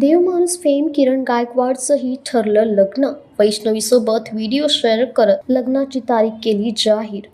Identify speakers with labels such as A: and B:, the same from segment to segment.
A: देवमाणूस fame किरण गायकवाडचंही ठरलं लग्न. वैष्णवीसोबत video share करत लग्नाची तारीख केली जाहीर.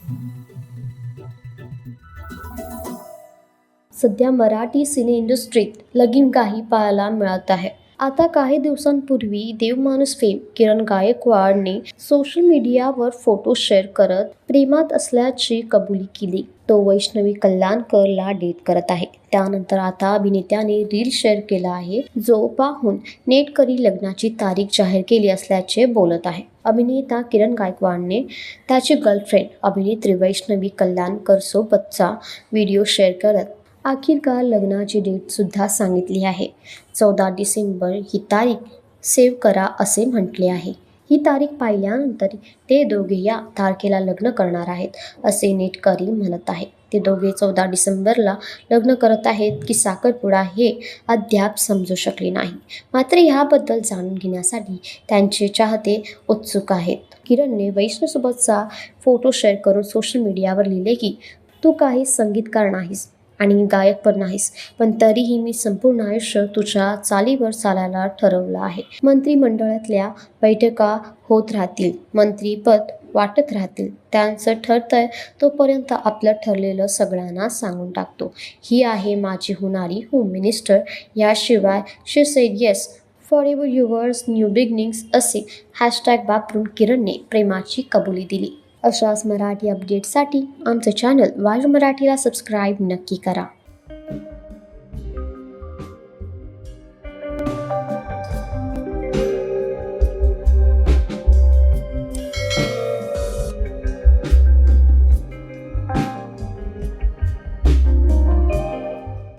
A: सध्या मराठी सिने इंडस्ट्रीत लगीन काही पाहायला मिळत आहे. आता काही दिवसांपूर्वी देवमाणूस फेम किरण गायकवाडने सोशल मीडियावर फोटो शेअर करत प्रेमात असल्याची कबुली केली. तो वैष्णवी कल्याणकरला डेट करत आहे. त्यानंतर आता अभिनेत्याने रील शेअर केला आहे. जो पाहून नेटकरी लग्नाची तारीख जाहीर केली असल्याचे बोलत आहे. अभिनेता किरण गायकवाडने त्याची गर्लफ्रेंड अभिनेत्री वैष्णवी कल्याणकर सोबतचा व्हिडिओ शेअर करत आखिरकार लग्नाची डेटसुद्धा सांगितली आहे. चौदा डिसेंबर ही तारीख सेव्ह करा असे म्हटले आहे. ही तारीख पाहिल्यानंतर ते दोघे या तारखेला लग्न करणार आहेत असे नेटकरी म्हणत आहे. ते दोघे चौदा डिसेंबरला लग्न करत आहेत की साखरपुडा हे अद्याप समजू शकले नाही. मात्र ह्याबद्दल जाणून घेण्यासाठी त्यांचे चाहते उत्सुक आहेत. किरणने वैष्णवसोबतचा फोटो शेअर करून सोशल मीडियावर लिहिले की तू काही संगीतकार नाहीस. आणि गायक पण नाहीस. पण तरीही मी संपूर्ण आयुष्य तुझ्या चालीवर चालायला ठरवलं आहे. मंत्रिमंडळातल्या बैठका होत राहतील. मंत्रीपद वाटत राहतील. त्यांचं ठरतंय तोपर्यंत आपलं ठरलेलं सगळ्यांना सांगून टाकतो. ही आहे माझी होणारी होम मिनिस्टर याशिवाय she yes forever yours new beginnings असे हॅशटॅग वापरून किरणने प्रेमाची कबुली दिली. अशाच मराठी अपडेटसाठी आमचं चॅनल वाज मराठीला सबस्क्राईब नक्की करा.